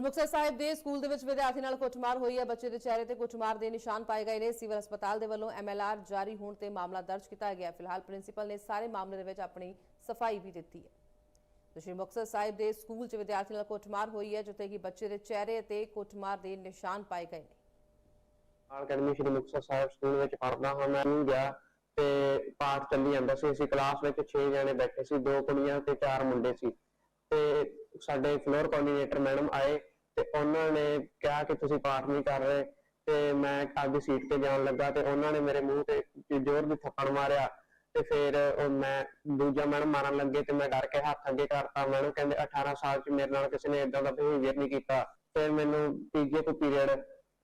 ਮੁਕਤਸਰ ਸਾਹਿਬ ਦੇ ਸਕੂਲ ਦੇ ਵਿੱਚ ਵਿਦਿਆਰਥੀ ਨਾਲ ਕੁੱਟਮਾਰ ਹੋਈ ਹੈ। ਬੱਚੇ ਦੇ ਚਿਹਰੇ ਤੇ ਕੁੱਟਮਾਰ ਦੇ ਨਿਸ਼ਾਨ ਪਾਏ ਗਏ ਨੇ। ਸਿਵਲ ਹਸਪਤਾਲ ਦੇ ਵੱਲੋਂ ਐਮਐਲਆਰ ਜਾਰੀ ਹੋਣ ਤੇ ਮਾਮਲਾ ਦਰਜ ਕੀਤਾ ਗਿਆ। ਫਿਲਹਾਲ ਪ੍ਰਿੰਸੀਪਲ ਨੇ ਸਾਰੇ ਮਾਮਲੇ ਦੇ ਵਿੱਚ ਆਪਣੀ ਸਫ਼ਾਈ ਵੀ ਦਿੱਤੀ ਹੈ। ਸ਼੍ਰੀ ਮੁਕਤਸਰ ਸਾਹਿਬ ਦੇ ਸਕੂਲ 'ਚ ਵਿਦਿਆਰਥੀ ਨਾਲ ਕੁੱਟਮਾਰ ਹੋਈ ਹੈ, ਜਿੱਥੇ ਕਿ ਬੱਚੇ ਦੇ ਚਿਹਰੇ ਤੇ ਕੁੱਟਮਾਰ ਦੇ ਨਿਸ਼ਾਨ ਪਾਏ ਗਏ ਨੇ। ਅਕੈਡਮੀ ਸ਼੍ਰੀ ਮੁਕਤਸਰ ਸਾਹਿਬ ਸਕੂਲ ਵਿੱਚ ਪੜ੍ਹਦਾ ਹਾਂ ਮੈਂ। ਨਹੀਂ ਗਿਆ ਤੇ ਪਾਠ ਚੱਲੀ ਜਾਂਦਾ ਸੀ। ਅਸੀਂ ਕਲਾਸ ਵਿੱਚ 6 ਜਣੇ ਬੈਠੇ ਸੀ। ਦੋ ਕੁੜੀਆਂ ਤੇ ਚਾਰ ਮੁੰਡੇ ਸੀ। ਸਾਡੇ ਫਲੋਰ ਕੋਆਰਡੀਨੇਟਰ ਮੈਡਮ ਆਏ ਤੇ ਉਹਨਾਂ ਨੇ ਕਿਹਾ ਕਿ ਤੁਸੀਂ ਪਾਠ ਨਹੀਂ ਕਰ ਰਹੇ ਤੇ ਮੈਂ ਆਪਦੀ ਸੀਟ ਤੇ ਜਾਣ ਲੱਗਾ ਤੇ ਉਹਨਾਂ ਨੇ ਮੇਰੇ ਮੂੰਹ ਤੇ ਜ਼ੋਰ ਦੀ ਥੱਪੜ ਮਾਰਿਆ ਤੇ ਫਿਰ ਮੈਂ ਦੂਜਾ ਮੈਡਮ ਮਾਰਨ ਲੱਗੇ ਤੇ ਮੈਂ ਡਰ ਕੇ ਹੱਥ ਅੱਗੇ ਕਰਤਾ। ਮੈਡਮ ਕਹਿੰਦੇ 18 ਸਾਲ ਚ ਮੇਰੇ ਨਾਲ ਕਿਸੇ ਨੇ ਇਦਾਂ ਦਾ ਬਿਹੇਵੀਅਰ ਨਹੀਂ ਕੀਤਾ। ਫਿਰ ਮੈਨੂੰ ਤੀਜੇ ਤੋਂ ਪੀਰੀਅਡ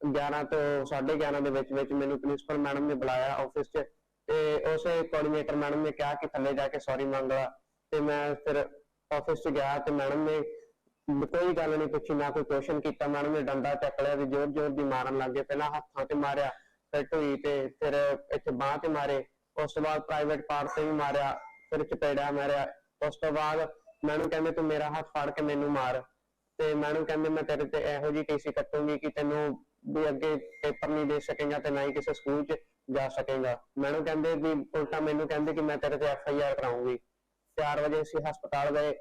11 ਤੋਂ 11:30 ਦੇ ਵਿੱਚ ਵਿੱਚ ਮੈਨੂੰ ਪ੍ਰਿੰਸੀਪਲ ਮੈਡਮ ਨੇ ਬੁਲਾਇਆ ਆਫਿਸ 'ਚ ਤੇ ਉਸੇ ਕੋਆਰਡੀਨੇਟਰ ਮੈਡਮ ਨੇ ਕਿਹਾ ਕਿ ਥੱਲੇ ਜਾ ਕੇ ਸੌਰੀ ਮੰਗ ਲਾ ਤੇ ਮੈਂ ਫਿਰ ਆਫਿਸ 'ਚ ਗਿਆ ਤੇ ਮੈਡਮ ਨੇ ਕੋਈ ਗੱਲ ਨਹੀਂ ਪੁੱਛੀ, ਨਾ ਕੋਈ ਕੁਐਸਚਨ ਕੀਤਾ। ਮੈਡਮ ਨੇ ਡੰਡਾ ਚੱਕ ਲਿਆ ਤੇ ਜ਼ੋਰ ਜ਼ੋਰ ਦੀ ਮਾਰਨ ਲੱਗੇ ਪਹਿਲਾਂ ਹੱਥਾਂ ਤੇ ਮਾਰਿਆ, ਫਿਰ ਢੂਈ ਤੇ ਫਿਰ ਇੱਥੇ ਬਾਹ ਤੇ ਮਾਰੇ। ਉਸ ਤੋਂ ਬਾਅਦ ਪ੍ਰਾਈਵੇਟ ਪਾਰਟ ਤੇ ਵੀ ਮਾਰਿਆ, ਫਿਰ ਚਪੇੜਾ ਮਾਰਿਆ। ਉਸ ਤੋਂ ਬਾਅਦ ਮੈਨੂੰ ਕਹਿੰਦੇ, ਤੂੰ ਮੇਰਾ ਹੱਥ ਫੜ ਕੇ ਮੈਨੂੰ ਮਾਰ। ਤੇ ਮੈਨੂੰ ਕਹਿੰਦੇ, ਮੈਂ ਤੇਰੇ ਤੇ ਇਹੋ ਜੀ ਟੀਸੀ ਕੱਟੂੰਗੀ ਕਿ ਤੈਨੂੰ ਵੀ ਅੱਗੇ ਪੇਪਰ ਨਹੀਂ ਦੇ ਸਕੇਗਾ ਤੇ ਨਾ ਹੀ ਕਿਸੇ ਸਕੂਲ 'ਚ ਜਾ ਸਕੇਗਾ। ਮੈਨੂੰ ਕਹਿੰਦੇ ਵੀ ਉਲਟਾ ਮੈਨੂੰ ਕਹਿੰਦੇ ਕਿ ਮੈਂ ਤੇਰੇ ਤੇ ਐਫ ਆਈ ਆਰ ਕਰਾਉਂਗੀ। 4 ਵਜੇ ਅਸੀਂ ਹਸਪਤਾਲ ਗਏ।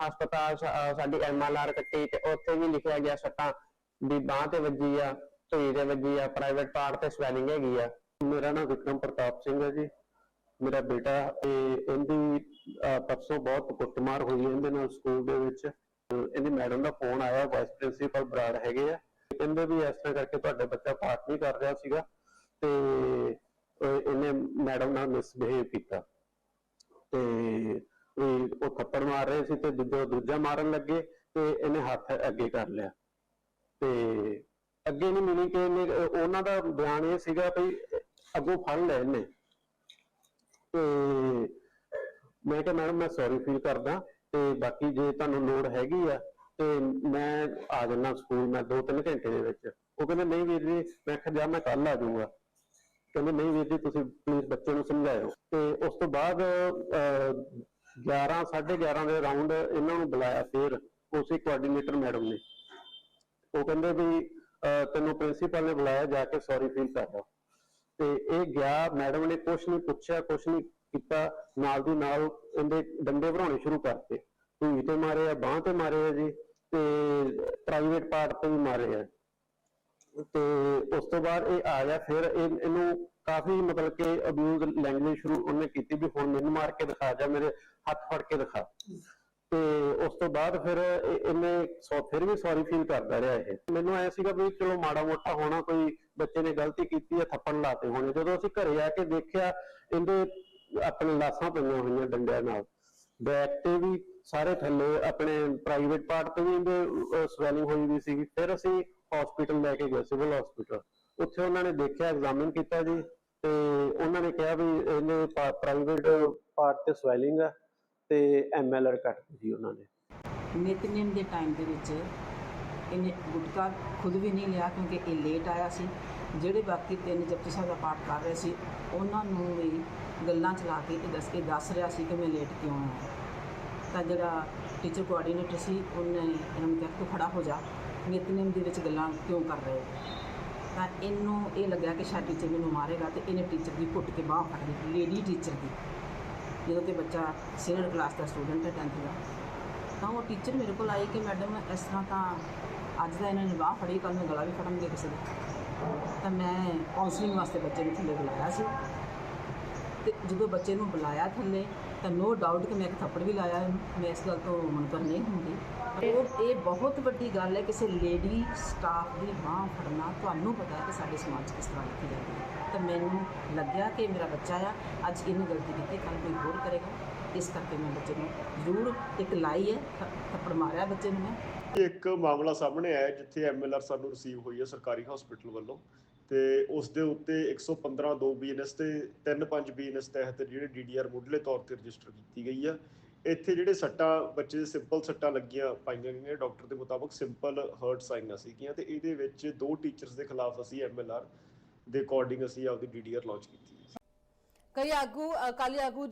ਹਸਪਤਾਲ ਸਾਡੀ ਐਮ ਕੱਟੀ ਤੇ ਉੱਥੇ ਵੀ ਲਿਖਿਆ ਗਿਆ ਸੱਟਾਂ ਵੀ ਬਾਹ ਤੇ ਵੱਜੀ ਆ ਢੂਈ ਤੇ ਵੱਜੀ ਆ ਪ੍ਰਾਈਵੇਟ ਪਾਰਟ ਤੇ ਸਵੈਲਿੰਗ ਹੈਗੀ ਆ। ਮੇਰਾ ਨਾਮ ਵਿਕਰਮ ਪ੍ਰਤਾਪ ਸਿੰਘ ਹੈ ਜੀ। ਮੇਰਾ ਬੇਟਾ ਤੇ ਇਹਦੀ ਪਰਸੋਂ ਬਹੁਤ ਕੁੱਟਮਾਰ ਹੋਈ ਇਹਦੇ ਨਾਲ ਸਕੂਲ ਦੇ ਵਿੱਚ। ਇਹਦੀ ਮੈਡਮ ਦਾ ਫੋਨ ਆਇਆ ਵਾਈਸ ਪ੍ਰਿੰਸੀਪਲ ਬਰਾੜ ਹੈਗੇ ਆ। ਕਹਿੰਦੇ ਵੀ ਇਸ ਤਰ੍ਹਾਂ ਕਰਕੇ ਤੁਹਾਡਾ ਬੱਚਾ ਪਾਠ ਨਹੀਂ ਕਰ ਰਿਹਾ ਸੀਗਾ ਤੇ ਇਹਨੇ ਮੈਡਮ ਨਾਲ ਮਿਸਬਿਹੇਵ ਕੀਤਾ। ਤੇ ਵੀ ਉਹ ਥੱਪੜ ਮਾਰ ਰਹੇ ਸੀ ਤੇ ਦੂਜਾ ਦੂਜਾ ਮਾਰਨ ਲੱਗੇ ਤੇ ਇਹਨੇ ਹੱਥ ਅੱਗੇ ਕਰ ਲਿਆ। ਤੇ ਅੱਗੇ ਨਹੀਂ ਮਿਲੀ ਕਿ ਅਹ, ਉਹਨਾਂ ਦਾ ਬਿਆਨ ਇਹ ਸੀਗਾ ਵੀ ਅੱਗੋਂ ਫੜ ਲੈ ਇਹਨੇ। ਤੇ ਮੈਂ ਕਿਹਾ ਮੈਡਮ ਮੈਂ ਸੌਰੀ ਫੀਲ ਕਰਦਾ ਤੇ ਬਾਕੀ ਜੇ ਤੁਹਾਨੂੰ ਲੋੜ ਹੈਗੀ ਆ ਤੇ ਮੈਂ ਆ ਜਾਣਾ ਸਕੂਲ ਮੈਂ 2-3 ਘੰਟੇ ਦੇ ਵਿੱਚ। ਉਹ ਕਹਿੰਦੇ ਨਹੀਂ ਵੀਰ ਜੀ ਮੈਂ ਕਿਹਾ ਜਾ ਮੈਂ ਕੱਲ ਆ ਜਾਊਂਗਾ। ਕਹਿੰਦੇ ਨਹੀਂ ਵੀਰ ਜੀ ਤੁਸੀਂ ਪਲੀਜ਼ ਬੱਚੇ ਨੂੰ ਸਮਝਾਇਓ। ਤੇ ਉਸ ਤੋਂ ਬਾਅਦ 11 11:30 ਦੇ ਰਾਉਂਡ ਇਹਨਾਂ ਨੂੰ ਬੁਲਾਇਆ ਫਿਰ, ਉਸੇ ਕੋਆਰਡੀਨੇਟਰ ਮੈਡਮ ਨੇ। ਉਹ ਕਹਿੰਦੇ ਵੀ ਤੈਨੂੰ ਪ੍ਰਿੰਸੀਪਲ ਨੇ ਬੁਲਾਇਆ, ਜਾ ਕੇ ਸੌਰੀ ਫੀਲ ਕਰ ਤੇ ਇਹ ਗਿਆ ਮੈਡਮ ਨੇ ਕੁਛ ਨਹੀਂ ਪੁੱਛਿਆ, ਕੁਛ ਨਹੀਂ ਕੀਤਾ। ਨਾਲ ਦੀ ਨਾਲ ਇਹਦੇ ਡੰਡੇ ਭਰਾਉਣੇ ਸ਼ੁਰੂ ਕਰਤੇ। ਢੂਈ ਤੇ ਮਾਰੇ ਆ, ਬਾਹ ਤੇ ਮਾਰੇ ਆ ਜੀ, ਤੇ ਪ੍ਰਾਈਵੇਟ ਪਾਰਟ ਤੇ ਵੀ ਮਾਰੇ ਆ। ਤੇ ਉਸ ਤੋਂ ਬਾਅਦ ਇਹ ਆ ਗਿਆ, ਫਿਰ ਇਹਨੂੰ ਕਾਫੀ ਮਤਲਬ ਕਿ ਅਬਿਊਜ਼ ਲੈਂਗੁਏਜ ਸ਼ੁਰੂ ਉਹਨੇ ਕੀਤੀ ਵੀ ਹੁਣ ਮੈਨੂੰ ਮਾਰ ਕੇ ਦਿਖਾ, ਜਾ ਮੇਰੇ ਹੱਥ ਫੜ ਕੇ ਦਿਖਾ। ਤੇ ਉਸ ਤੋਂ ਬਾਅਦ ਫਿਰ ਇਹਨੇ ਸੌ, ਫਿਰ ਵੀ ਸੌਰੀ ਫੀਲ ਕਰਦਾ ਰਿਹਾ ਇਹ। ਮੈਨੂੰ ਐ ਸੀਗਾ ਵੀ ਚਲੋ ਮਾੜਾ ਮੋਟਾ ਹੋਣਾ, ਕੋਈ ਬੱਚੇ ਨੇ ਗਲਤੀ ਕੀਤੀ ਹੈ, ਥੱਪੜ ਲਾਤੇ ਹੋਣੇ। ਜਦੋਂ ਅਸੀਂ ਘਰੇ ਆ ਕੇ ਦੇਖਿਆ, ਇਹਦੇ ਆਪਣੇ ਲਾਸਾਂ ਪਈਆਂ ਹੋਈਆਂ ਡੰਡਿਆਂ ਨਾਲ। ਬੈਕ ਤੇ ਵੀ ਸਾਰੇ ਥੱਲੇ ਆਪਣੇ ਪ੍ਰਾਈਵੇਟ ਪਾਰਟ ਤੇ ਵੀ ਇਹਦੇ ਸਵੈਲਿੰਗ ਹੋਈ ਵੀ ਸੀ ਫਿਰ ਅਸੀਂ ਹਸਪੀਟਲ ਲੈ ਕੇ ਗਏ ਸਿਵਲ ਹਸਪੀਟਲ ਉੱਥੇ ਉਹਨਾਂ ਨੇ ਦੇਖਿਆ ਐਗਜ਼ਾਮਿਨ ਕੀਤਾ ਜੀ। ਤੇ ਉਹਨਾਂ ਨੇ ਕਿਹਾ ਵੀ ਇਹਨੇ ਪ੍ਰਾਈਵੇਟ ਪਾਰਟ ਤੇ ਸਵੈਲਿੰਗ ਆ ਤੇ ਐਮਐਲਆਰ ਕੱਟ ਦਿੱਤੀ ਉਹਨਾਂ ਨੇ। ਨਿਤਨੇਮ ਦੇ ਟਾਈਮ ਦੇ ਵਿੱਚ ਇਹਨੇ ਗੁਟਕਾ ਖੁਦ ਵੀ ਨਹੀਂ ਲਿਆ ਕਿਉਂਕਿ ਇਹ ਲੇਟ ਆਇਆ ਸੀ। ਜਿਹੜੇ ਬਾਕੀ ਤਿੰਨ ਜਪਜੀ ਸਾਹਿਬ ਦਾ ਪਾਠ ਕਰ ਰਹੇ ਸੀ, ਉਹਨਾਂ ਨੂੰ ਵੀ ਗੱਲਾਂ ਚਲਾ ਕੇ ਇਹ ਦੱਸ ਕੇ ਦੱਸ ਰਿਹਾ ਸੀ ਕਿ ਮੈਂ ਲੇਟ ਕਿਉਂ ਆਇਆ। ਤਾਂ ਜਿਹੜਾ ਟੀਚਰ ਕੋਆਰਡੀਨੇਟਰ ਸੀ, ਉਹਨੇ ਇਹਨਾਂ ਨੂੰ ਕਿਹਾ ਕਿ ਤੂੰ ਖੜਾ ਹੋ ਜਾ। ਨਿਤਨੇਮ ਦੇ ਵਿੱਚ ਗੱਲਾਂ ਕਿਉਂ ਕਰ ਰਹੇ ਹੋ? ਤਾਂ ਇਹਨੂੰ ਇਹ ਲੱਗਿਆ ਕਿ ਸ਼ਾਇਦ ਟੀਚਰ ਮੈਨੂੰ ਮਾਰੇਗਾ ਤੇ ਇਹਨੇ ਟੀਚਰ ਦੀ ਘੁੱਟ ਕੇ ਬਾਂਹ ਫੜ ਲਈ ਲੇਡੀ ਟੀਚਰ ਦੀ। ਜਦੋਂ ਕਿ ਬੱਚਾ ਸੀਨੀਅਰ ਕਲਾਸ ਦਾ ਸਟੂਡੈਂਟ ਹੈ 10th ਦਾ। ਤਾਂ ਉਹ ਟੀਚਰ ਮੇਰੇ ਕੋਲ ਆਈ ਕਿ ਮੈਡਮ ਇਸ ਤਰ੍ਹਾਂ ਤਾਂ ਅੱਜ ਦਾ ਇਹਨਾਂ ਨੇ ਬਾਂਹ ਫੜੀ ਕੱਲ ਨੂੰ ਗਲਾ ਵੀ ਫੜਨਗੇ ਕਿਸੇ ਦਾ। ਤਾਂ ਮੈਂ ਕਾਉਂਸਲਿੰਗ ਵਾਸਤੇ ਬੱਚੇ ਨੂੰ ਥੱਲੇ ਬੁਲਾਇਆ ਸੀ। ਤੇ ਜਦੋਂ ਬੱਚੇ ਨੂੰ ਬੁਲਾਇਆ ਥੱਲੇ, ਤਾਂ ਨੋ ਡਾਊਟ ਕਿ ਮੈਂ ਇੱਕ ਥੱਪੜ ਵੀ ਲਾਇਆ ਮੈਂ ਇਸ ਗੱਲ ਤੋਂ ਮੁਨਕਰ ਨਹੀਂ ਹੁੰਦੀ। ਉਹ ਇਹ ਬਹੁਤ ਵੱਡੀ ਗੱਲ ਹੈ ਕਿਸੇ ਲੇਡੀ ਸਟਾਫ ਦੀ ਬਾਂਹ ਫੜਨਾ। ਤੁਹਾਨੂੰ ਪਤਾ ਹੈ ਕਿ ਸਾਡੇ ਸਮਾਜ 'ਚ ਕਿਸ ਤਰ੍ਹਾਂ ਲਿਖੀ ਜਾਂਦੀ ਹੈ। ਤਾਂ ਮੈਨੂੰ ਲੱਗਿਆ ਕਿ ਮੇਰਾ ਬੱਚਾ ਆ, ਅੱਜ ਇਹਨੇ ਗਲਤੀ ਕੀਤੀ ਕੱਲ ਕੋਈ ਹੋਰ ਕਰੇਗਾ। ਇਸ ਕਰਕੇ ਮੈਂ ਬੱਚੇ ਨੂੰ ਜ਼ਰੂਰ ਇੱਕ ਲਾਈ ਹੈ, ਥ- ਥੱਪੜ ਮਾਰਿਆ ਬੱਚੇ ਨੂੰ ਮੈਂ। ਇੱਕ ਮਾਮਲਾ ਸਾਹਮਣੇ ਆਇਆ ਹੈ, ਜਿੱਥੇ ਐਮਐਲਆਰ ਸਾਨੂੰ ਰਿਸੀਵ ਹੋਈ ਹੈ ਸਰਕਾਰੀ ਹਸਪੀਟਲ ਵੱਲੋਂ। ਤੇ ਉਸ ਦੇ ਉੱਤੇ 115 2 ਬੀਐਨਐਸ ਤੇ 35 ਬੀਐਨਐਸ ਤਹਿਤ ਜਿਹੜੇ ਡੀਡੀਆਰ ਮੁੱਢਲੇ ਤੌਰ ਤੇ ਰਜਿਸਟਰ ਕੀਤੀ ਗਈ ਆ। ਇੱਥੇ ਜਿਹੜੇ ਸੱਟਾਂ, ਬੱਚੇ ਦੇ ਸਿੰਪਲ ਸੱਟਾਂ ਲੱਗੀਆਂ ਪਾਈਆਂ ਗਈਆਂ ਡਾਕਟਰ ਦੇ ਮੁਤਾਬਕ ਸਿੰਪਲ ਹਰਟ ਸਾਈਨਾਂ ਸੀਗੀਆਂ ਤੇ ਇਹਦੇ ਵਿੱਚ ਦੋ ਟੀਚਰਸ ਦੇ ਖਿਲਾਫ ਅਸੀਂ ਐਮਐਲਆਰ ਦੇ ਅਕੋਰਡਿੰਗ ਅਸੀਂ ਆਪਦੀ ਡੀਡੀਆਰ ਲਾਂਚ ਕੀਤੀ ਕਈ ਆਗੂ ਅਕਾਲੀ ਆਗੂ